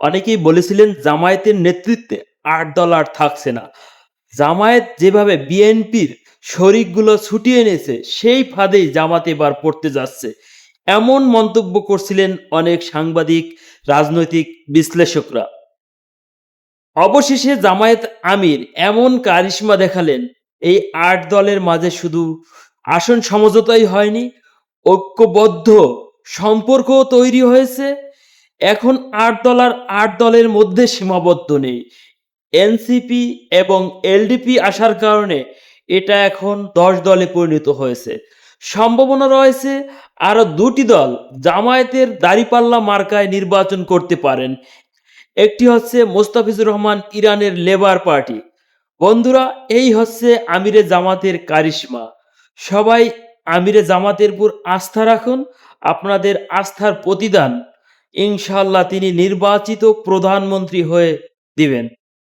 অনেকেই বলেছিলেন জামায়াতের নেতৃত্বে আট দল আর থাকছে না। জামায়াত যেভাবে বিএনপির শরিকগুলো ছুটিয়ে এনেছে, সেই ফাঁদেই জামাত এবার পড়তে যাচ্ছে। এমন মন্তব্য করছিলেন অনেক সাংবাদিক, রাজনৈতিক বিশ্লেষকরা। অবশেষে জামায়াত আমির এমন কারিশমা দেখালেন, এই আট দলের মাঝে শুধু আসন সমঝোতাই হয়নি, ঐক্যবদ্ধ সম্পর্কও তৈরি হয়েছে। এখন আট দল আর আট দলের মধ্যে সীমাবদ্ধ নেই। এনসিপি এবং এলডিপি আসার কারণে এটা এখন দশ দলে পরিণত হয়েছে। সম্ভাবনা রয়েছে আরও দুটি দল জামায়াতের দাড়িপাল্লা মার্কায় নির্বাচন করতে পারেন। একটি হচ্ছে মোস্তাফিজুর রহমান ইরানের লেবার পার্টি। বন্ধুরা, এই হচ্ছে আমিরে জামাতের কারিশমা। সবাই আমিরে জামাতের উপর আস্থা রাখুন, আপনাদের আস্থার প্রতিদান। ইনশাল্লাহ তিনি নির্বাচিত প্রধানমন্ত্রী হয়ে দিবেন।